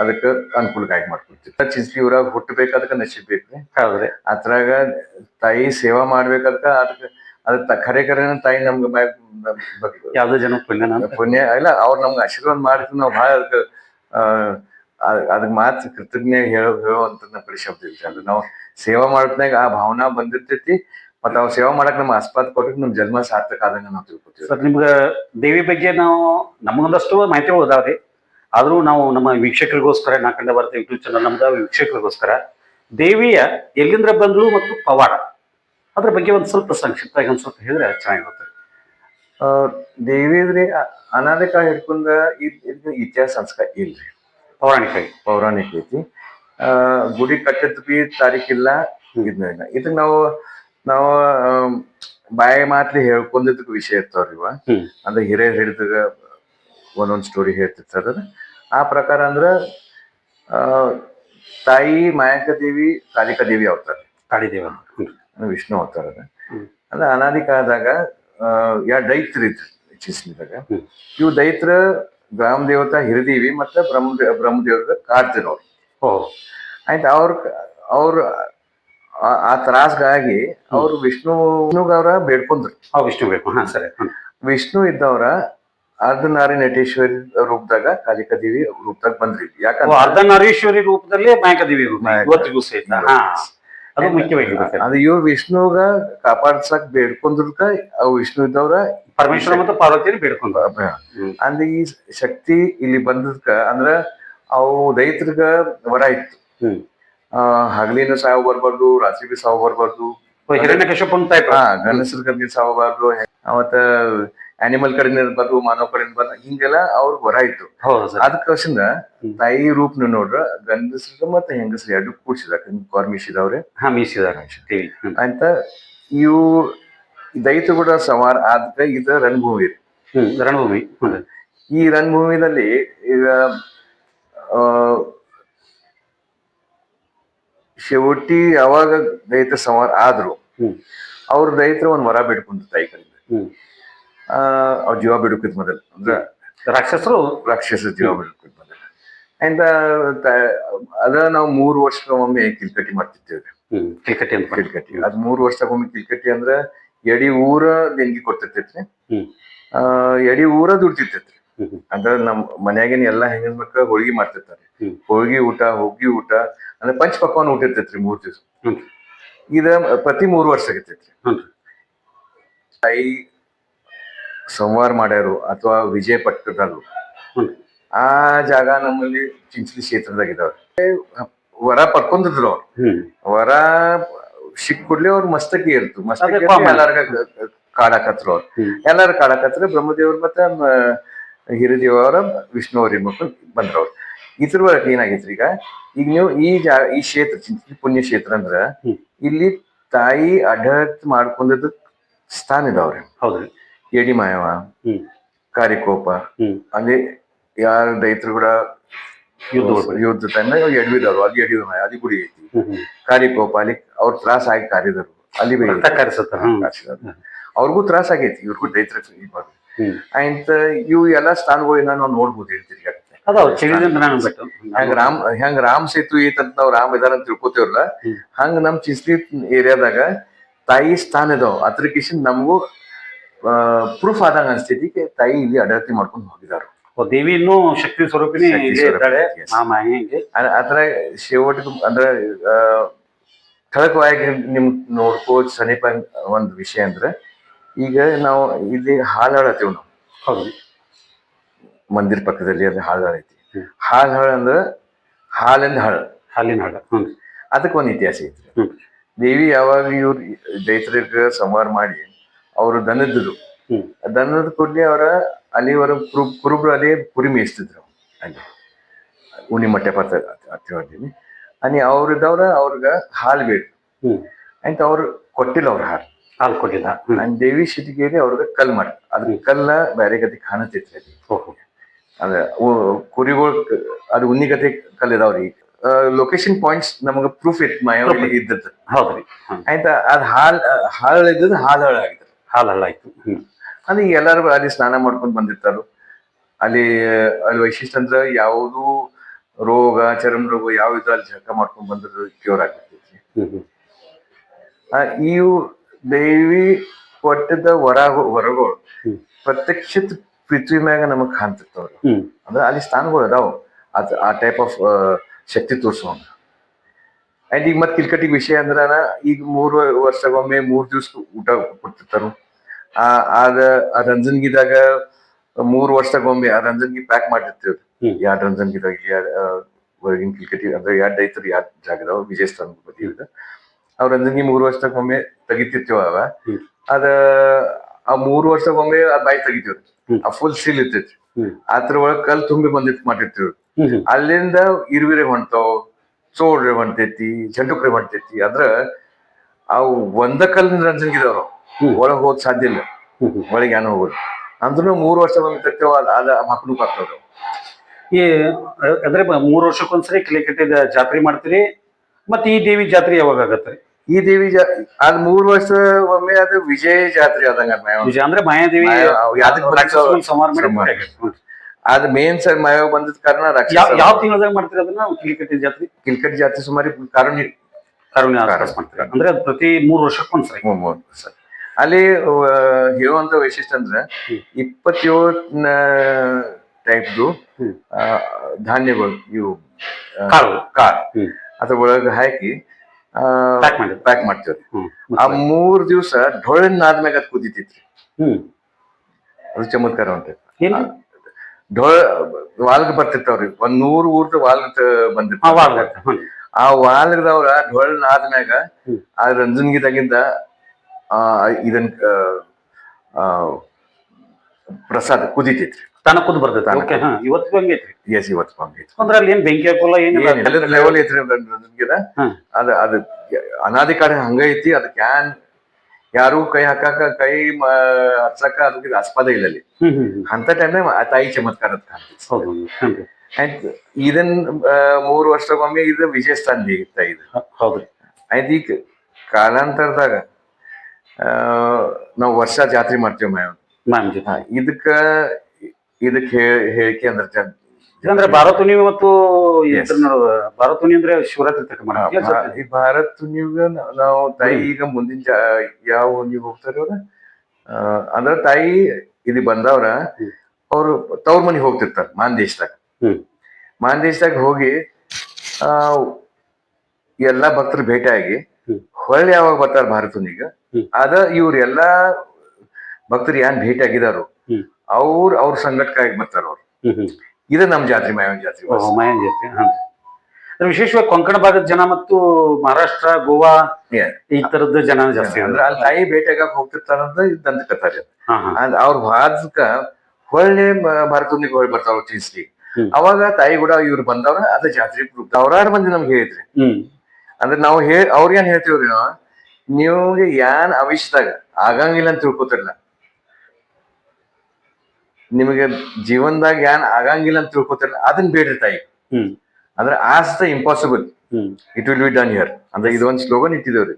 ಅದಕ್ಕೆ ಅನುಕೂಲಕ್ಕಾಗಿ ಮಾಡ್ಕೊಡ್ತೀವಿ. ಚಿಂತಿ ಊರಾಗ ಹುಟ್ಟಬೇಕಾದಕ್ಕೆ ಹೌದ್ರಿ. ಅದ್ರಾಗ ತಾಯಿ ಸೇವಾ ಮಾಡ್ಬೇಕಾದ್ರೆ ಅದಕ್ಕೆ ಅದಕ್ಕೆ ಖರೆ ಖರೆ ತಾಯಿ ನಮ್ಗೆ ಯಾವ್ದೋ ಜನ ಪುಣ್ಯ ಪುಣ್ಯ. ಇಲ್ಲ ಅವ್ರು ನಮ್ಗೆ ಆಶೀರ್ವಾದ ಮಾಡಿದ್ರು. ನಾವು ಭಾಳ ಅದಕ್ಕೆ ಅದಕ್ಕೆ ಮಾತು ಕೃತಜ್ಞ ಹೇಳೋ ಹೇಳುವಂತ ನಮ್ಮ ಕಡೆ ಶಬ್ದ ಇಲ್ಲ ಅದು. ನಾವು ಸೇವಾ ಮಾಡೋದ್ನಾಗ ಆ ಭಾವನಾ ಬಂದಿರ್ತೈತಿ. ಮತ್ತೆ ಅವ್ರು ಸೇವಾ ಮಾಡಕ್ ನಮ್ಮ ಆಸ್ಪಾದ ಕೊಟ್ಟರೆ ನಮ್ಮ ಜನ್ಮ ಸಾರ್ಥಕ ಆದಂಗ ನಾವು ತಿಳ್ಕೊತೀವಿ. ಸರ್ ನಿಮ್ಗೆ ದೇವಿ ಬಗ್ಗೆ ನಾವು ನಮಗೊಂದಷ್ಟು ಮಾಹಿತಿ ಓದಾವ್ರಿ ಆದ್ರೂ ನಾವು ನಮ್ಮ ವೀಕ್ಷಕರಿಗೋಸ್ಕರ ನಾಕಂಡ ಭಾರತ ಯೂಟ್ಯೂಬ್ ಚಾನಲ್ ನಮ್ದ ವೀಕ್ಷಕರಿಗೋಸ್ಕರ ದೇವಿಯ ಎಲ್ಲಿಂದ್ರ ಬಂದಳು ಮತ್ತು ಪವಾಡ. ಅದ್ರ ಬಗ್ಗೆ ಒಂದು ಸ್ವಲ್ಪ ಸಂಕ್ಷಿಪ್ತವಾಗಿ ಒಂದು ಸ್ವಲ್ಪ ಹೇಳಿದ್ರೆ ಚೆನ್ನಾಗಿರುತ್ತೆ. ದೇವಿದ್ರಿ ಅನಾದಿ ಕಾಲ ಹಿಡ್ಕೊಂಡ ಇದ್ ಇತಿಹಾಸ ಸಂಸ್ಕಾರ ಇಲ್ರಿ. ಪೌರಾಣಿಕ ಪೌರಾಣಿಕ ಐತಿ. ಆ, ಗುಡಿ ಕಟ್ಟಿದ್ ಬಿ ತಾರೀಕಿಲ್ಲ ಇದನ್ನ ಇಲ್ಲ. ಇದಕ್ ನಾವು ನಾವು ಬಾಯ ಬಾಯಿ ಮಾತ್ಲಿ ವಿಷಯ ಇರ್ತಾವ್ರಿ ಇವ. ಹ್ಮ್. ಅಂದ್ರೆ ಹಿರಿಯ ಹಿಡಿದಾಗ ಒಂದೊಂದ್ ಸ್ಟೋರಿ ಹೇಳ್ತಿರ್ತಾರ ಆ ಪ್ರಕಾರ ಅಂದ್ರ ಆ, ತಾಯಿ ಮಾಯಕ ದೇವಿ ಕಾಳಿಕಾ ದೇವಿ ಅವತಾರ. ಕಾಳಿದೇವ ವಿಷ್ಣು ಅವತಾರ. ಅಂದ್ರೆ ಅನಾದಿ ಕಾಲದಾಗ ಯಾ ದೈತ್ರ ಇದ್ರು ಚಿಸ್ಲಿದಾಗ ಇವು ದೈತ್ರ ಗ್ರಾಮ ದೇವತಾ ಹಿರಿದೀವಿ ಮತ್ತೆ ಬ್ರಹ್ಮ ಬ್ರಹ್ಮದೇವ್ರ ಕಾಡ್ತಿರೋರು ಓ. ಆಯ್ತು ಅವ್ರ ಅವ್ರ ಆ- ತ್ರಾಸ್ಗಾಗಿ ಅವ್ರು ವಿಷ್ಣು ವಿಷ್ಣುಗವ್ರ ಬೇಡ್ಕೊಂಡ್ರು. ವಿಷ್ಣು ಬೇಕು. ಹಾ ಸರಿ. ವಿಷ್ಣು ಇದ್ದವ್ರ ಅರ್ಧನಾರಿ ನಟೇಶ್ವರಿ ರೂಪದಾಗ ಕಾಳಿಕಾ ದೇವಿ ರೂಪದಾಗ ಬಂದ್ರಿ. ಯಾಕಂದ್ರೆ ಅರ್ಧನಾರೀಶ್ವರಿ ರೂಪದಲ್ಲಿ ಮಾಯಕ- ಇವತ್ತಿಗೂ ಸಹಿತ. ಅದು ಮುಖ್ಯವಾಗಿ ಅದು ಇವ್ ವಿಷ್ಣುಗ ಕಾಪಾಡ್ಸಕ್ ಬೇಡ್ಕೊಂಡ್ರಕ ಅವು ವಿಷ್ಣು ಇದ್ದವ್ರ ಪರಮೇಶ್ವರ ಮತ್ತು ಪಾರ್ವತಿಯನ್ನು ಬೇಡ್ಕೊಂಡ ಅಂದ ಅಂದ್ರೆ ಈ ಶಕ್ತಿ ಇಲ್ಲಿ ಬಂದದ್ಕ ಅಂದ್ರ ಅವು ರೈತರಿಗ ವರ ಇತ್ತು. ಹಗಲಿನ ಸಾವು ಬರ್ಬಾರ್ದು ರಾತ್ರಿ ಬಿ ಸಾವು ಬರ್ಬಾರ್ದು. ಹಿರಣ್ಯ ಕಶ್ಯಪನ್ ಟೈಪ್ ಹಾ ಗಂಡಸರ ಕಡೆಗೆ ಸಾವು ಬಾರ್ದು ಮತ್ತ ಅನಿಮಲ್ ಕಡೆಯಿಂದ ಇರ್ಬಾರ್ದು ಮಾನವ ಕಡೆ ಬರ್ದು ಹಿಂಗೆಲ್ಲ ಅವ್ರ ವರ ಇತ್ತು ಅದಕ್ಕೋಸ್ಕರ. ತಾಯಿ ರೂಪನ ನೋಡ್ರ ಗಂಡಸ್ರಿಗೆ ಮತ್ತೆ ಹೆಂಗಸ್ರ ಎರಡು ಕೂಡ್ಸಿದ ಮೀಸಿದವ್ರೆ ಹಾ ಮೀಸಿದಾರ. ಅಂತ ಇವು ದೈತ ಕೂಡ ಸವಾರ ಆದ ಇದ ರಣಭೂಮಿ ರಣಭೂಮಿ. ಈ ರಣಭೂಮಿದಲ್ಲಿ ಈಗ ಶೆವಟಿ ಯಾವಾಗ ದೈತ ಸವಾರ ಆದ್ರು. ಅವ್ರ ದೈತ್ರ ಒಂದ್ ವರ ಬಿಟ್ಕೊಂಡ್ರು ತಾಯಿ. ಆ ಅವ್ರ ಜೀವ ಬಿಡುಕಿದ್ ಮೊದಲು. ಅಂದ್ರೆ ರಾಕ್ಷಸರು ರಾಕ್ಷಸ ಜೀವ ಬಿಡುಕಿದ್ ಮೊದಲು. ಅಂಡ್ ಅದ ನಾವು ಮೂರು ವರ್ಷಕ್ಕೊಮ್ಮೆ ಕಿಲ್ಕಟ್ಟಿ ಮಾಡ್ತಿದ್ದೇವೆ. ಕಿಲ್ಕಟ್ಟಿ ಅಂತ. ಕಿಲ್ಕಟ್ಟಿ. ಅದ್ ಮೂರು ವರ್ಷಕ್ಕೊಮ್ಮೆ ಕಿಲ್ಕಟ್ಟಿ ಅಂದ್ರೆ ಎಡಿ ಊರ ದೇಣಿಗೆ ಕೊಡ್ತಿರ್ತೈತ್ರಿ. ಎಡಿ ಊರ ದುಡ್ತಿರ್ತೈತ್ರಿ ಅಂದ್ರೆ ಹ್ಮ್. ಅಂದ್ರ ನಮ್ ಮನ್ಯಾಗಿನ ಎಲ್ಲಾ ಹೆಣ್ಣಿನ ಮಕ್ಕಳ ಹೋಳಿಗೆ ಮಾಡ್ತಿರ್ತಾರೆ. ಹೋಳಿಗೆ ಊಟ ಹೋಗಿ ಊಟ ಅಂದ್ರೆ ಪಂಚ ಪಕ್ವಾನ್ ಊಟ ಇರ್ತೈತ್ರಿ ಮೂರ್ ದಿವ್ಸ. ಇದ ಪ್ರತಿ ಮೂರು ವರ್ಷ ಆಗತೈತ್ರಿ. ಐ ತಾಯಿ ಸಂವಾರ ಮಾಡ್ಯಾರು ಅಥವಾ ವಿಜಯ ಪಟ್ಟದಲ್ಲು. ಆ ಜಾಗ ನಮ್ಮಲ್ಲಿ ಚಿಂಚಲಿ ಕ್ಷೇತ್ರದಾಗಿದ್ದಾವೆ ವರ ಪಡ್ಕೊಂಡಿದ್ರು ಅವ್ರು. ವರ ಸಿಕ್ ಕೂಡ್ಲೆ ಅವ್ರ ಮಸ್ತಕಿ ಇರ್ತು ಮಸ್ತಕಿ. ಎಲ್ಲಾರ್ಗ ಕಾಡಾಕತ್ರು ಅವ್ರು. ಎಲ್ಲಾರು ಕಾಡಾಕತ್ರ ಬ್ರಹ್ಮದೇವ್ರ ಮತ್ತೆ ಹಿರಿದೇವ್ ಅವರ ವಿಷ್ಣು ಅವ್ರ ಮಕ್ಕಳು ಬಂದ್ರ ಅವ್ರು. ಇದ್ರ ವರ್ಗ ಏನಾಗೈತ್ರಿ ಈಗ? ಈಗ ನೀವು ಈ ಜಾ ಈ ಕ್ಷೇತ್ರ ಚಿಂಚಲಿ ಪುಣ್ಯ ಕ್ಷೇತ್ರ ಅಂದ್ರ ಇಲ್ಲಿ ತಾಯಿ ಅಡತ್ ಮಾಡ್ಕೊಂಡಿದ್ದ ಸ್ಥಾನ ಇದಾವ್ರಿ. ಹೌದ್ರಿ. ಎಡಿ ಮಾಯವ. ಕಾರಿಕೋಪ. ಅಲ್ಲಿ ಯಾರ ರೈತರು ಕೂಡ ಯುದ್ಧ ತಂದ ಎಡವಿದವರು ಅಲ್ಲಿ ಎಡವಿ ಮಾಯ ಅಲ್ಲಿ ಗುಡಿ ಐತಿ. ಕಾರಿಕೋಪ ಅಲ್ಲಿ ಅವ್ರ ತ್ರಾಸ ಆಗಿ ಕಾರಿದರು. ಅಲ್ಲಿ. ಅವ್ರಿಗೂ ತ್ರಾಸ ಆಗೈತಿ ಇವ್ರಿಗೂ ರೈತರ ಇವಾಗ ಆಯ್ತ ಅಂತ ಇವು ಎಲ್ಲಾ ಸ್ಥಾನಗಳನ್ನ ನಾವು ನೋಡ್ಬೋದು ಹೇಳ್ತೀರಿ ಹಂಗ ರಾಮ್ ಹೆಂಗ್ ರಾಮ್ ಸೇತು ಐತಂತ ನಾವ್ ರಾಮ್ ಇದಾರ ಅಂತ ತಿಳ್ಕೊತೇವ್ರಲ್ಲ ಹಂಗ ನಮ್ ಚಿಸ್ಲಿ ಏರಿಯಾದಾಗ ತಾಯಿ ಸ್ಥಾನ ಇದಾವ. ಅದ್ರಕಿಶನ್ ನಮಗೂ ಪ್ರೂಫ್ ಆದಂಗ ಅನ್ಸ್ತೈತಿ ತಾಯಿ ಇಲ್ಲಿ ಅಡಾತಿ ಮಾಡ್ಕೊಂಡು ಹೋಗಿದಾರು. ದೇವಿ ಇನ್ನೂ ಶಕ್ತಿ ಸ್ವರೂಪಿನಿ ಇದ್ದಾಳೆ ಅದ್ರ ಶೇವಟ್ ಅಂದ್ರ ಆ, ಖಡಕವಾಗಿ ನಿಮ್ ನೋಡ್ಕೋ ಸಮೀಪ ಒಂದ್ ವಿಷಯ ಅಂದ್ರೆ ಈಗ ನಾವು ಇಲ್ಲಿ ಹಾಲು ಹತ್ತೀವಿ ನಾವು. ಹೌದು. ಮಂದಿರ ಪಕ್ಕದಲ್ಲಿ ಅದು ಹಾಲಾಳ ಐತಿ ಹಾಲು ಹಾಲಾಳ ಅಂದ್ರ ಹಾಲಿಂದ ಹಾಳ. ಹಾಲಿನ ಹಾಳ ಅದಕ್ಕೆ ಒಂದ್ ಇತಿಹಾಸ ಐತಿ ದೇವಿ ಯಾವಾಗ ಇವ್ರು ದೈತ್ರಿಗೆ ಸಂವಾರ ಮಾಡಿ ಅವರು ದನದ್ರು ಹ್ಮ್. ದನದ ಕೂಡಲೇ ಅವರ ಅಲ್ಲಿ ಅವರ ಕುರು ಕುರುಬ್ರು ಅಲ್ಲಿ ಕುರಿ ಮೇಯಿಸ್ತಿದ್ರು ಅಲ್ಲಿ. ಉಣಿ ಮಟ್ಟೆ ಪತ್ತ ಹತ್ತಿರದಲ್ಲಿ ಅಲ್ಲಿ ಅವ್ರದವ್ರ ಅವ್ರಿಗೆ ಹಾಲು ಬೇಕು. ಅಂತ ಅವ್ರು ಕೊಟ್ಟಿಲ್ಲ ಅವ್ರ ಹಾಲು. ಹಾಲು ಕೊಟ್ಟಿಲ್ಲ. ನಾನು ದೇವಿ ಸಿಟಿಗೇರಿ ಅವ್ರಿಗೆ ಕಲ್ ಮಾಡಿ. ಅದ್ರ ಕಲ್ಲ ಬೇರೆ ಗತಿ ಕಾಣತೈತ್ರಿ ಅಲ್ಲಿ. ಅಂದ್ರೆ ಅದ ಕುರಿಗಳು ಅದು ಉನ್ನಿಗತೆ ಕಲ್ ಇದಾವ್ರಿ ಲೊಕೇಶನ್ ಪಾಯಿಂಟ್ಸ್ ನಮಗೆ ಪ್ರೂಫ್ ಇತ್ತು ಮಾಯಾವಳಿ ಇದ್ದದ್ದು. ಹೌದ್ರಿ. ಆಯ್ತಾ ಅದ್ ಹಾಲ್ ಹಾಳು ಇದ್ದದ್ದು ಹಾಲು ಹಾಳು ಆಗಿತ್ತು ಹಾಲು ಹಳ್ಳಾಯ್ತು ಹ್ಮ್. ಅಂದ್ರೆ ಈಗ ಎಲ್ಲಾರು ಅಲ್ಲಿ ಸ್ನಾನ ಮಾಡ್ಕೊಂಡು ಬಂದಿರ್ತಾರು. ಅಲ್ಲಿ ಅಲ್ಲಿ ವೈಶಿಷ್ಟ್ಯ ಅಂದ್ರೆ ಯಾವುದು ರೋಗ ಚರ್ಮ ರೋಗ ಯಾವ ಇದು ಅಲ್ಲಿ ಜಳಕ ಮಾಡ್ಕೊಂಡು ಬಂದ್ರೆ ಕ್ಯೂರ್ ಆಗ್ತೈತಿ ಇವು ದೇವಿ ಕೊಟ್ಟದ ಹೊರ ವರಗಳು ಹ್ಮ್. ಪ್ರತ್ಯಕ್ಷ ಪೃಥ್ವಿ ಮ್ಯಾಗ ನಮಗ್ ಕಾಣ್ತಿರ್ತಾವ್ರಿ ಅಂದ್ರೆ ಅಲ್ಲಿ ಸ್ಥಾನಗಳು ಅದಾವ. ಅದ್ ಆ ಟೈಪ್ ಆಫ್ ಶಕ್ತಿ ತೋರಿಸೋಣ ಅಂಡ್ ಈಗ ಮತ್ತೆ ಕಿಲ್ಕಟ್ಟಿಗೆ ವಿಷಯ ಅಂದ್ರ ಈಗ ಮೂರು ವರ್ಷಗೊಮ್ಮೆ ಮೂರ್ ದಿವ್ಸ ಊಟ ಕೊಡ್ತಿರ್ತಾರು. ಆ ಆದ ಆ ರಂಜನ್ಗಿದಾಗ ಮೂರ್ ವರ್ಷಗೊಮ್ಮೆ ಆ ರಂಜನ್ಗಿ ಪ್ಯಾಕ್ ಮಾಡಿರ್ತೇವ್. ಯಾರ್ ರಂಜನ್ ರಂಜನ್ಗಿದಾಗ ಹೊರಗಿನ ಕ್ರಿಕೆಟ್ ಅಂದ್ರೆ ಯಾರ್ ರೈತರು ಯಾರ್ ಜಾಗದವ ವಿಜಯ ಸ್ಥಾನ ಇವ್ರದ್ದು. ಅವ್ ರಂಜನ್ಗಿ ಮೂರ್ ವರ್ಷಕ್ಕೊಮ್ಮೆ ತೆಗಿತಿರ್ತೀವ ಅವ. ಅದ ಆ ಮೂರ್ ವರ್ಷಕ್ಕೊಮ್ಮೆ ಆ ಬಾಯಿ ತೆಗಿತೇವ್. ಆ ಫುಲ್ ಸೀಲ್ ಇರ್ತೈತಿ. ಅದ್ರ ಒಳಗ್ ಕಲ್ ತುಂಬಿ ಬಂದಿತ್ ಮಾಡಿರ್ತೀವಿ. ಅಲ್ಲಿಂದ ಇರುವಿರೆ ಹೊಂಟಾವ್ ಚೋಡ್ರೆ ಹೊಂಟೈತಿ ಚಂಡುಕ್ರೆ ಹೊಂಟೈತಿ. ಅಂದ್ರ ಆ ಒಂದ ಕಲ್ಲಿನ ರಂಜನ್ಗಿದವ್ರು. ಒಳಗ್ ಹೋಗೋದ್ ಸಾಧ್ಯ ಇಲ್ಲ. ಒಳಗೆ ಏನೋ ಹೋಗೋದು? ಅಂದ್ರೂ ಮೂರು ವರ್ಷ ಒಂದು ತರ್ತೇವ ಅದ ಮಕ್ಕಳು ಹಾಕೋದು ಈ ಅಂದ್ರೆ ಮೂರು ವರ್ಷಕ್ಕೊಂದ್ಸರಿ ಕಿಲಿಕಟ್ಟಿದ ಜಾತ್ರೆ ಮಾಡ್ತೀರಿ ಮತ್ತೆ ಈ ದೇವಿ ಜಾತ್ರೆ ಯಾವಾಗ ಆಗತ್ತೆ ಈ ದೇವಿ ಜಾ ಅದ್ ಮೂರ್ ವರ್ಷ ಒಮ್ಮೆ ಅದು ವಿಜಯ ಜಾತ್ರೆ ಆದಂಗ. ವಿಜಯ ಅಂದ್ರೆ ಮಾಯಾದೇವಿ. ಅದ್ ಮೇನ್ ಸರ್ ಮಾಯಾವ ಬಂದಿದ್ ಕಾರಣ ಯಾವ ತಿಂಗಳದಾಗ ಮಾಡ್ತೀರಿ ಅದನ್ನ ಕಿಲಿಕಟ್ಟಿ ಜಾತ್ರೆ? ಕಿಲಿಕಟ್ಟಿ ಜಾತ್ರೆ ಸುಮಾರು ಕಾರಣ ಮಾಡ್ತೀರಿ. ಅಂದ್ರೆ ಅದು ಪ್ರತಿ ಮೂರು ವರ್ಷಕ್ಕೊಂದ್ಸರಿ. ಅಲ್ಲಿ ಹೇಳುವಂತ ವೈಶಿಷ್ಟ್ಯ ಅಂದ್ರೆ ಇಪ್ಪತ್ತೇಳು ಟೈಪ್ದು. ಧಾನ್ಯಗಳು ಇವು ಕಾರ್ ಕಾಳು. ಅದ್ರ ಒಳಗೆ ಹಾಕಿ ಪ್ಯಾಕ್ ಮಾಡ್ತೇವೆ. ಆ ಮೂರ್ ದಿವ್ಸ ಢೊಳನ್ ಆದ್ಮ್ಯಾಗ ಅದ್ ಕುದಿತೈತ್ರಿ. ಅದು ಚಮತ್ಕಾರ ಅಂತ ಢೊಳ ವಾಲ್ಗ್ ಬರ್ತಿರ್ತಾವ್ರಿ ಒಂದ್ ನೂರ್ ಊರ್ದ ವಾಲ್ಗ್ ಬಂದಿರ್ತಾವ ಆ ವಾಲ್ಗದವ್ರ ಢೊಳನ್ ಆದ್ಮ್ಯಾಗ ಆ ರಂಜನ್ಗಿದಾಗಿಂದ ಇದನ್ ಪ್ರಸಾದ ಕುದಿತೈತ್ರಿ. ತನ ಕುದ್ ಬರ್ತೈತೆ. ಓಕೆ. ಹಾ ಇವತ್ತಿಗೂ ಹಂಗೆ ಎಸ್ ಇವತ್ತು ಬಂದೈತಿ ಅಂದ್ರೆ ಅಲ್ಲಿ ಏನ್ ಬೆಂಕಿ ಹಾಕೋಲ್ಲ ಏನಿಲ್ಲ. ಲೆವೆಲ್ ಐತ್ರಿ ಹ್ಮ್. ಅದ ಅದ ಅನಾದಿ ಕಾರ್ಯ ಹಂಗ ಐತಿ ಅದಕ್ಕೆ ಯಾನ್ ಯಾರು ಕೈ ಹಾಕಾಕ ಕೈ ಹಚ್ಚಾಕ ಅದಕ್ಕೆ ಆಸ್ಪದ ಇಲ್ಲ ಅಲ್ಲಿ. ಅಂತ ಟೈಮ್ ತಾಯಿ ಚಮತ್ಕಾರ ಆಯ್ತು ಇದನ್ ಮೂರು ವರ್ಷಕ್ಕೊಮ್ಮೆ ಇದು ವಿಜಯ ಸ್ಥಾನ ಇದು. ಆಯ್ತು ಈಗ ಕಾಲಾಂತರದಾಗ ನಾವು ವರ್ಷ ಜಾತ್ರೆ ಮಾಡ್ತೇವೆ ಮ್ಯಾಮ್ ಜೊತೆ. ಇದಕ್ಕ ಇದಕ್ ಹೇ- ಹೇಳಿಕೆ ಅಂದ್ರೆ ಜನ್- ಭಾರತುನಿ ಮತ್ತು ಭಾರತುನಿ ಇದ್ರ ನಡುವ ಭಾರತ ಅಂದ್ರೆ ಶಿವರಾತ್ರಿ ಮಾಡ್ತೀವಿ ಭಾ- ಈ ಭಾರತ್ ನೀವು ನಾವು ತಾಯಿ ಈಗ ಮುಂದಿನ ಜಾ ಯಾವ ನೀವು ಹೋಗ್ತಾರ ಅಂದ್ರ ತಾಯಿ ಇಲ್ಲಿ ಬಂದವ್ರ ಹ್ಮ್. ಅವ್ರು ತವ್ರ ಮನೆಗೆ ಹೋಗ್ತಿರ್ತಾರ ಮಾನ್ ದೇಶದಾಗ ಹ್ಮ್. ಮಾನ್ ದೇಶದಾಗ ಹೋಗಿ ಆ ಎಲ್ಲಾ ಭಕ್ತರು ಭೇಟಿಯಾಗಿ. ಹೊಳ್ಳಿ ಯಾವಾಗ ಬರ್ತಾರ ಭಾರತನೀಗ. ಅದ ಇವ್ರ ಎಲ್ಲಾ ಭಕ್ತರು ಏನ್ ಭೇಟಿ ಆಗಿದಾರು. ಅವ್ರ ಅವ್ರ ಸಂಘಟಕಾಗಿ ಬರ್ತಾರ ಅವ್ರು. ಇದ ನಮ್ ಜಾತ್ರೆ ಮಾಯನ್ ಜಾತ್ರೆ ಮಾಯನ್ ಜಾತ್ರೆ ವಿಶೇಷವಾಗಿ ಕೊಂಕಣ ಭಾಗದ ಜನ ಮತ್ತು ಮಹಾರಾಷ್ಟ್ರ ಗೋವಾ ಈ ತರದ ಜನ ಜಾಸ್ತಿ ಅಂದ್ರೆ ಅಲ್ಲಿ ತಾಯಿ ಭೇಟಿಯಾಗ ಹೋಗ್ತಿರ್ತಾರಂತ ಹಾ ಅಂದ್ ಅವ್ರ ವಾದಕ ಹೊಳ್ಳಿ ಭಾರತನಿಗೆ ಹೊಳ್ಳಿ ಬರ್ತಾವ ಚೀಸ್ಲಿ ಅವಾಗ ತಾಯಿ ಕೂಡ ಇವ್ರು ಬಂದವ್ರ ಅದ ಜಾತ್ರೆ ಅವ್ರಾರು ಮಂದಿ ನಮ್ಗೆ ಹೇಳಿದ್ರಿ. ಅಂದ್ರೆ ನಾವು ಹೇ ಅವ್ರಿಗೇನ್ ಹೇಳ್ತೀವ್ರಿ ನಾವು ನಿಮ್ಗೆ ಯಾನ್ ಅವಿಷ್ದಾಗ ಆಗಂಗಿಲ್ಲ ಅಂತ ತಿಳ್ಕೊತಿರ್ಲ. ನಿಮಗೆ ಜೀವನದಾಗ ಯಾನ್ ಆಗಂಗಿಲ್ಲ ಅಂತ ತಿಳ್ಕೊತಿರ್ಲ ಅದನ್ನ ಬೇಡ್ರಿ ತಾಯಿ. ಅಂದ್ರೆ as the impossible it will be done here ಅಂದ್ರೆ ಇದೊಂದ್ ಸ್ಲೋಗನ್ ಇಟ್ಟಿದೇವ್ರಿ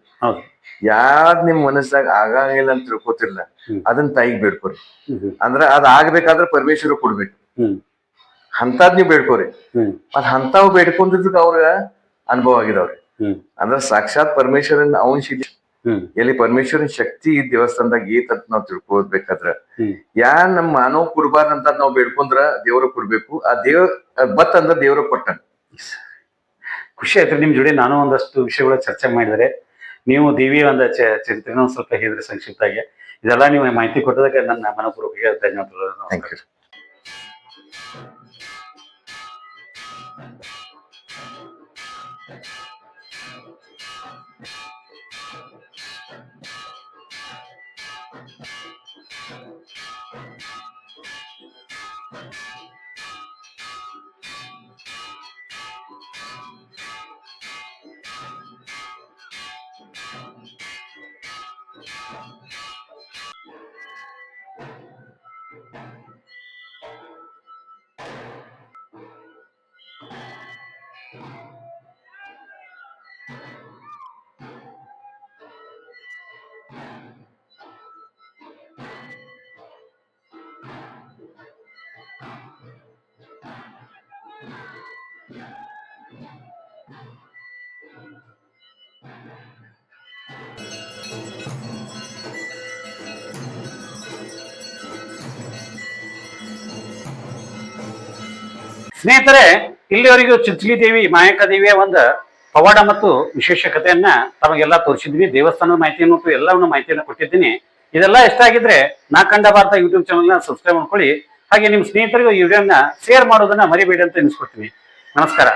ಯಾವ್ದ್ ನಿಮ್ ಮನಸ್ಸಾಗ ಆಗಂಗಿಲ್ಲ ಅಂತ ತಿಳ್ಕೊತಿರ್ಲ. ಅದನ್ನ ತಾಯಿಗ್ ಬೇಡ್ಕೊರಿ. ಅಂದ್ರೆ ಅದ್ ಆಗ್ಬೇಕಾದ್ರೆ ಪರಮೇಶ್ವರ ಕೊಡ್ಬೇಕು. ಅಂತದ್ ನೀವ್ ಬೇಡ್ಕೋರಿ. ಹಂತಾವ್ ಮತ್ ಅಂತಾವ್ ಬೇಡ್ಕೊಂಡಿದ್ದಕ್ಕೆ ಅವ್ರ ಅನುಭವ ಆಗಿದಾವ್ರಿ. ಅಂದ್ರ ಸಾಕ್ಷಾತ್ ಪರಮೇಶ್ವರನ್ ಅವನ್ ಶಿಲಿ ಎಲ್ಲಿ ಪರಮೇಶ್ವರನ್ ಶಕ್ತಿ ಈ ದೇವಸ್ಥಾನದಾಗ ಏತ್ ಅಂತ ನಾವ್ ತಿಳ್ಕೊಬೇಕಾದ್ರ. ಯಾ ನಮ್ ಮಾನವ ಕೊಡ್ಬಾರ್ದಂತ ನಾವ್ ಬೇಡ್ಕೊಂಡ್ರ ದೇವ್ರ ಕೊಡ್ಬೇಕು. ಆ ದೇವ್ ಬತ್ ಅಂದ್ರ ದೇವ್ರ ಕೊಟ್ಟ ಖುಷಿ ಆಯ್ತು ನಿಮ್ ಜೋಡಿ ನಾನು ಒಂದಷ್ಟು ವಿಷಯಗಳ ಚರ್ಚೆ ಮಾಡಿದರೆ. ನೀವು ದೇವಿಯ ಒಂದ ಚರಿತ್ರೆನ ಒಂದ್ ಸ್ವಲ್ಪ ಹೇಳಿದ್ರೆ ಸಂಕ್ಷಿಪ್ತಾಗಿ ಇದೆಲ್ಲ ನೀವು ಮಾಹಿತಿ ಕೊಟ್ಟದಕ್ಕೆ ನನ್ನ ಮನಪೂರ್ವಕ ಧನ್ಯವಾದಗಳು. ಥ್ಯಾಂಕ್ ಯು ಸ್ನೇಹಿತರೆ, ಇಲ್ಲಿವರೆಗೂ ಚುಚ್ಚಲಿ ದೇವಿ, ಮಾಯಕ ದೇವಿಯ ಒಂದು ಪವಾಡ ಮತ್ತು ವಿಶೇಷ ಕಥೆಯನ್ನ ತಮಗೆಲ್ಲ ತೋರಿಸಿದ್ವಿ. ದೇವಸ್ಥಾನದ ಮಾಹಿತಿಯನ್ನು ಮತ್ತು ಎಲ್ಲವನ್ನು ಮಾಹಿತಿಯನ್ನು ಕೊಟ್ಟಿದ್ದೀನಿ. ಇದೆಲ್ಲ ಇಷ್ಟ ಆಗಿದ್ರೆ ನಾ ಕಂಡ ಭಾರತ ಯೂಟ್ಯೂಬ್ ಚಾನಲ್ನ ಸಬ್ಸ್ಕ್ರೈಬ್ ಮಾಡ್ಕೊಳ್ಳಿ. ಹಾಗೆ ನಿಮ್ಮ ಸ್ನೇಹಿತರಿಗೂ ಈ ವಿಡಿಯೋನ ಶೇರ್ ಮಾಡೋದನ್ನ ಮರಿಬೇಡಿ ಅಂತ ಎನಿಸ್ಕೊಡ್ತೀನಿ ನಮಸ್ಕಾರ.